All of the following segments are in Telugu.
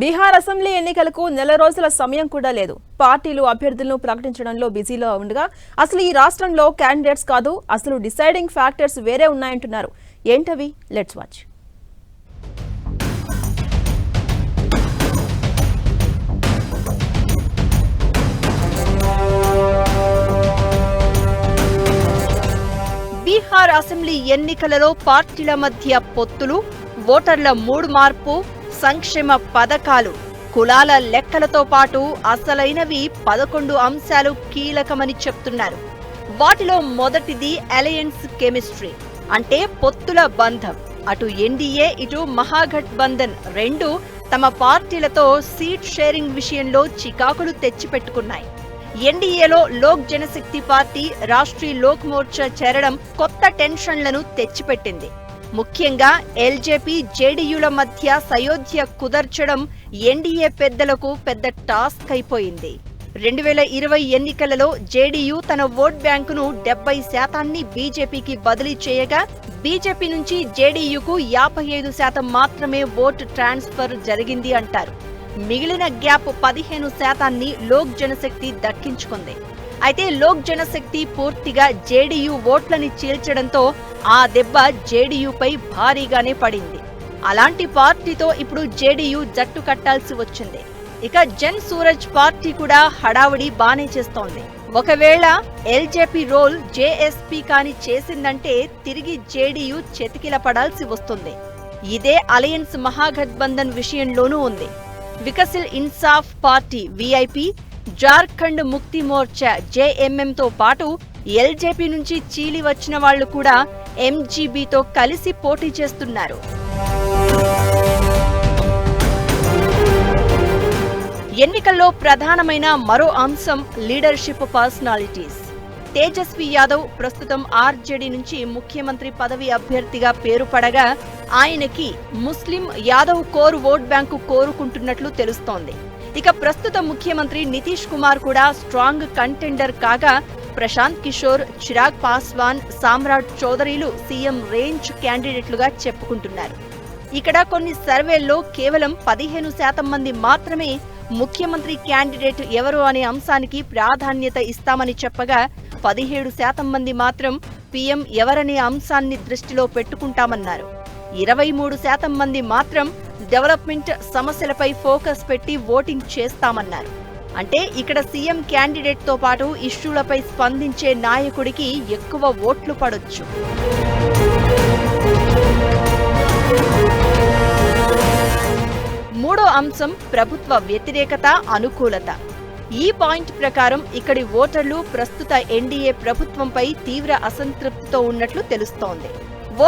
బీహార్ అసెంబ్లీ ఎన్నికలకు నెల రోజుల సమయం కూడా లేదు. పార్టీలు అభ్యర్థులను ప్రకటించడంలో బిజీలో ఉండగా అసలు ఈ రాష్ట్రంలో క్యాండిడేట్స్ కాదు అసలు డిసైడింగ్ ఫ్యాక్టర్స్ వేరే ఉన్నాయంటున్నారు. ఏంటవి? లెట్స్ వాచ్ బీహార్ అసెంబ్లీ ఎన్నికలలో పార్టీల మధ్య పొత్తులు ఓటర్ల మూడు మార్పు సంక్షేమ పథకాలు. కులాల లెక్కలతో పాటు అసలైనవి పదకొండు అంశాలు కీలకమని చెప్తున్నారు. వాటిలో మొదటిది అలయన్స్ కెమిస్ట్రీ. అంటే పొత్తుల బంధం. అటు ఎన్డీఏ ఇటు మహాగఠబంధన్ రెండు తమ పార్టీలతో సీట్ షేరింగ్ విషయంలో చికాకులు తెచ్చిపెట్టుకున్నాయి. ఎన్డీఏలో లోక్ జనశక్తి పార్టీ రాష్ట్రీయ లోక్ మోర్చా చేరడం కొత్త టెన్షన్లను తెచ్చిపెట్టింది. ముఖ్యంగా ఎల్జేపీ జేడీయూల మధ్య సయోధ్య కుదర్చడం ఎన్డీఏ పెద్దలకు పెద్ద టాస్క్ అయిపోయింది. రెండు వేల ఇరవై ఎన్నికలలో జేడీయూ తన ఓట్ బ్యాంకును డెబ్బై శాతాన్ని బీజేపీకి బదిలీ చేయగా బీజేపీ నుంచి జేడీయూకు యాభై ఐదు శాతం మాత్రమే ఓటు ట్రాన్స్ఫర్ జరిగింది అంటారు. మిగిలిన గ్యాప్ పదిహేను శాతాన్ని లోక్ జనశక్తి దక్కించుకుంది. అయితే లోక్ జనశక్తి పూర్తిగా జేడీయూ ఓట్లని చీల్చడంతో ఆ దెబ్బ జేడీయూపై భారీగానే పడింది. అలాంటి పార్టీతో ఇప్పుడు జేడీయూ జట్టు కట్టాల్సి వచ్చింది. ఇక జన్ సూరజ్ పార్టీ కూడా హడావుడి బానే చేస్తోంది. ఒకవేళ ఎల్జేపీ రోల్ జేఎస్పీ కాని చేసిందంటే తిరిగి జేడీయూ చెతికిల పడాల్సి వస్తుంది. ఇదే అలయన్స్ మహాగత్బంధన్ విషయంలోనూ ఉంది. వికసిల్ ఇన్సాఫ్ పార్టీ విఐపి జార్ఖండ్ ముక్తి మోర్చా జేఎంఎంతో పాటు ఎల్జేపీ నుంచి చీలి వచ్చిన వాళ్ళు కూడా ఎంజీబీతో కలిసి పోటీ చేస్తున్నారు. ఎన్నికల్లో ప్రధానమైన మరో అంశం లీడర్షిప్ పర్సనాలిటీస్. తేజస్వి యాదవ్ ప్రస్తుతం ఆర్జేడీ నుంచి ముఖ్యమంత్రి పదవి అభ్యర్థిగా పేరు పడగా ఆయనకి ముస్లిం యాదవ్ కోర్ ఓట్ బ్యాంకు కోరుకుంటున్నట్లు తెలుస్తోంది. ఇక ప్రస్తుత ముఖ్యమంత్రి నితీష్ కుమార్ కూడా స్ట్రాంగ్ కంటెండర్ కాగా ప్రశాంత్ కిషోర్ చిరాగ్ పాస్వాన్ సామ్రాట్ చౌదరిలు సీఎం రేంజ్ క్యాండిడేట్లుగా చెప్పుకుంటున్నారు. ఇక్కడ కొన్ని సర్వేల్లో కేవలం పదిహేను శాతం మంది మాత్రమే ముఖ్యమంత్రి క్యాండిడేట్ ఎవరు అనే అంశానికి ప్రాధాన్యత ఇస్తామని చెప్పగా పదిహేడు శాతం మంది మాత్రం పీఎం ఎవరనే అంశాన్ని దృష్టిలో పెట్టుకుంటామన్నారు. ఇరవై మూడు శాతం మంది మాత్రం డెవలప్మెంట్ సమస్యలపై ఫోకస్ పెట్టి ఓటింగ్ చేస్తామన్నారు. అంటే ఇక్కడ సీఎం క్యాండిడేట్తో పాటు ఇష్యూలపై స్పందించే నాయకుడికి ఎక్కువ ఓట్లు పడొచ్చు. మూడో అంశం ప్రభుత్వ వ్యతిరేకత అనుకూలత. ఈ పాయింట్ ప్రకారం ఇక్కడి ఓటర్లు ప్రస్తుత ఎన్డీఏ ప్రభుత్వంపై తీవ్ర అసంతృప్తితో ఉన్నట్లు తెలుస్తోంది.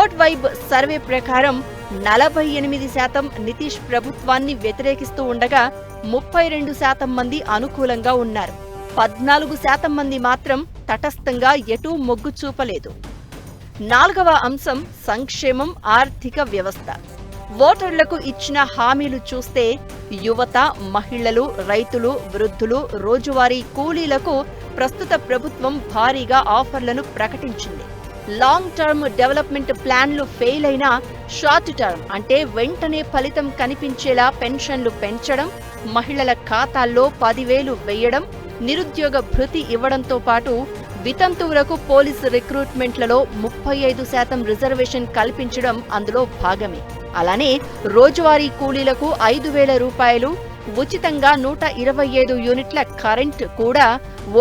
ఓట్ వైబ్ సర్వే ప్రకారం నలభై ఎనిమిది శాతం నితీష్ ప్రభుత్వాన్ని వ్యతిరేకిస్తూ ఉండగా ముప్పై రెండు శాతం మంది అనుకూలంగా ఉన్నారు. పద్నాలుగు శాతం మంది మాత్రం తటస్థంగా ఎటూ మొగ్గు చూపలేదు. నాలుగవ అంశం సంక్షేమం ఆర్థిక వ్యవస్థ. ఓటర్లకు ఇచ్చిన హామీలు చూస్తే యువత మహిళలు రైతులు వృద్ధులు రోజువారీ కూలీలకు ప్రస్తుత ప్రభుత్వం భారీగా ఆఫర్లను ప్రకటించింది. లాంగ్ టర్మ్ డెవలప్మెంట్ ప్లాన్లు ఫెయిల్ అయినా షార్ట్ టర్మ్ అంటే వెంటనే ఫలితం కనిపించేలా పెన్షన్లు పెంచడం మహిళల ఖాతాల్లో పదివేలు వేయడం నిరుద్యోగ భృతి ఇవ్వడంతో పాటు వితంతువులకు పోలీసు రిక్రూట్మెంట్లలో ముప్పై ఐదు శాతం రిజర్వేషన్ కల్పించడం అందులో భాగమే. అలానే రోజువారీ కూలీలకు ఐదు వేల రూపాయలు ఉచితంగా నూట ఇరవై ఐదు యూనిట్ల కరెంట్ కూడా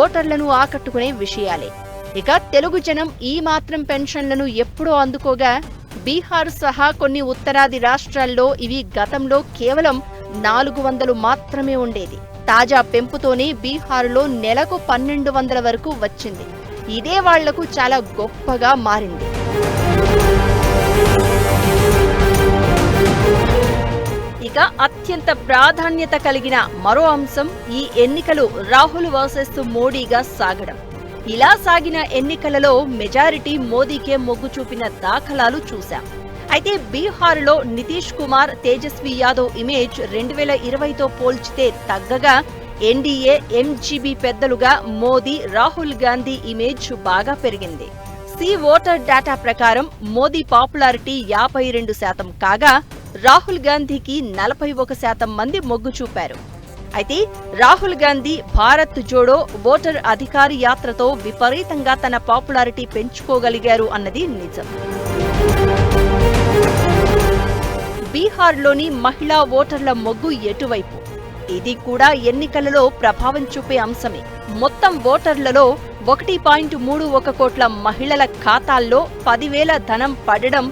ఓటర్లను ఆకట్టుకునే విషయాలే. ఇక తెలుగు జనం ఈ మాత్రం పెన్షన్లను ఎప్పుడో అందుకోగా బీహార్ సహా కొన్ని ఉత్తరాది రాష్ట్రాల్లో ఇవి గతంలో కేవలం నాలుగు వందలు మాత్రమే ఉండేది. తాజా పెంపుతోనే బీహార్లో నెలకు పన్నెండు వందల వరకు వచ్చింది. ఇదే వాళ్ళకు చాలా గొప్పగా మారింది. ఇక అత్యంత ప్రాధాన్యత కలిగిన మరో అంశం ఈ ఎన్నికలు రాహుల్ వర్సెస్ మోడీగా సాగడం. ఇలా సాగిన ఎన్నికలలో మెజారిటీ మోదీకే మొగ్గు చూపిన దాఖలాలు చూశాం. అయితే బీహార్లో నితీష్ కుమార్ తేజస్వి యాదవ్ ఇమేజ్ రెండు వేల ఇరవైతో పోల్చితే తగ్గగా ఎన్డీఏ ఎంజీబీ పెద్దలుగా మోదీ రాహుల్ గాంధీ ఇమేజ్ బాగా పెరిగింది. సి ఓటర్ డేటా ప్రకారం మోదీ పాపులారిటీ యాభై రెండు శాతం కాగా రాహుల్ గాంధీకి నలభై ఒక శాతం మంది మొగ్గు చూపారు. అయితే రాహుల్ గాంధీ భారత్ జోడో ఓటర్ అధికారి యాత్రతో విపరీతంగా తన పాపులారిటీ పెంచుకోగలిగారు అన్నది నిజం. బీహార్లోని మహిళా ఓటర్ల మొగ్గు ఎటువైపు? ఇది కూడా ఎన్నికలలో ప్రభావం చూపే అంశమే. మొత్తం ఓటర్లలో ఒకటి పాయింట్ మూడు ఒక కోట్ల మహిళల ఖాతాల్లో పదివేల ధనం పడడం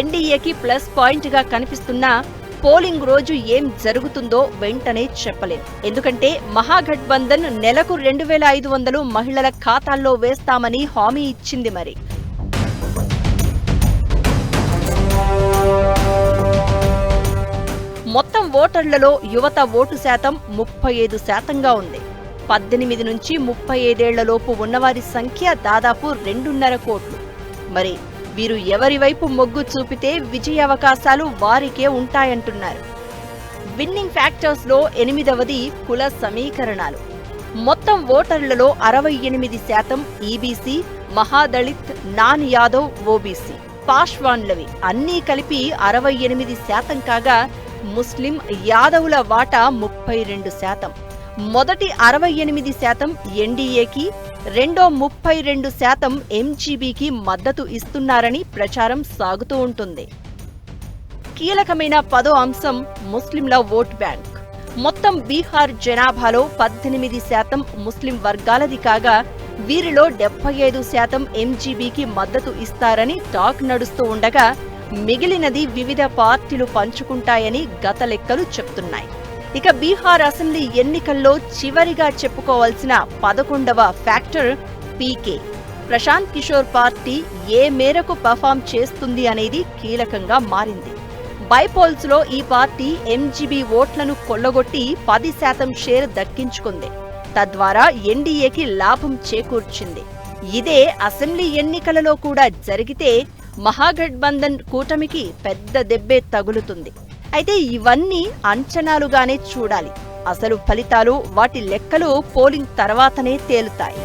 ఎన్డీఏకి ప్లస్ పాయింట్గా కనిపిస్తున్నా పోలింగ్ రోజు ఏం జరుగుతుందో వెంటనే చెప్పలేం. ఎందుకంటే మహాగఠబంధన్ నెలకు రెండు వేల ఐదు వందలు మహిళల ఖాతాల్లో వేస్తామని హామీ ఇచ్చింది మరి. మొత్తం ఓటర్లలో యువత ఓటు శాతం ముప్పై ఐదు శాతంగా ఉంది. పద్దెనిమిది నుంచి ముప్పై ఐదేళ్ళలోపు ఉన్నవారి సంఖ్య దాదాపు రెండున్నర కోట్లు. మరి వీరు ఎవరి వైపు మొగ్గు చూపితే విజయావకాశాలు వారికే ఉంటాయంటున్నారు. విన్నింగ్ ఫ్యాక్టర్స్లో ఎనిమిదవది కుల సమీకరణాలు. మొత్తం ఓటర్లలో అరవై ఎనిమిది శాతం EBC Mahadalit non Yadav OBC. పాష్వాన్లవి అన్నీ కలిపి అరవై ఎనిమిది శాతం కాగా ముస్లిం యాదవుల వాటా ముప్పై రెండు శాతం. మొదటి అరవై ఎనిమిది శాతం ఎన్డీఏకి రెండో ముప్పై రెండు శాతం ఎంజీబీకి మద్దతు ఇస్తున్నారని ప్రచారం సాగుతూ ఉంటుంది. కీలకమైన పదో అంశం ముస్లింల ఓట్ బ్యాంక్. మొత్తం బీహార్ జనాభాలో పద్దెనిమిది శాతం ముస్లిం వర్గాలది కాగా వీరిలో డెబ్బై ఐదు శాతం ఎంజీబీకి మద్దతు ఇస్తారని టాక్ నడుస్తూ ఉండగా మిగిలినది వివిధ పార్టీలు పంచుకుంటాయని గత లెక్కలు చెప్తున్నాయి. ఇక బీహార్ అసెంబ్లీ ఎన్నికల్లో చివరిగా చెప్పుకోవాల్సిన పదకొండవ factor PK. Prashant Kishor party ఏ మేరకు పర్ఫామ్ చేస్తుంది అనేది కీలకంగా మారింది. బైపోల్స్లో ఈ పార్టీ ఎంజీబీ ఓట్లను కొల్లగొట్టి పది శాతం షేర్ దక్కించుకుంది. తద్వారా ఎన్డీఏకి లాభం చేకూర్చింది. ఇదే అసెంబ్లీ ఎన్నికలలో కూడా జరిగితే మహాగఠబంధన్ కూటమికి పెద్ద దెబ్బే తగులుతుంది. అయితే ఇవన్నీ అంచనాలుగానే చూడాలి. అసలు ఫలితాలు వాటి లెక్కలు పోలింగ్ తర్వాతనే తేలుతాయి.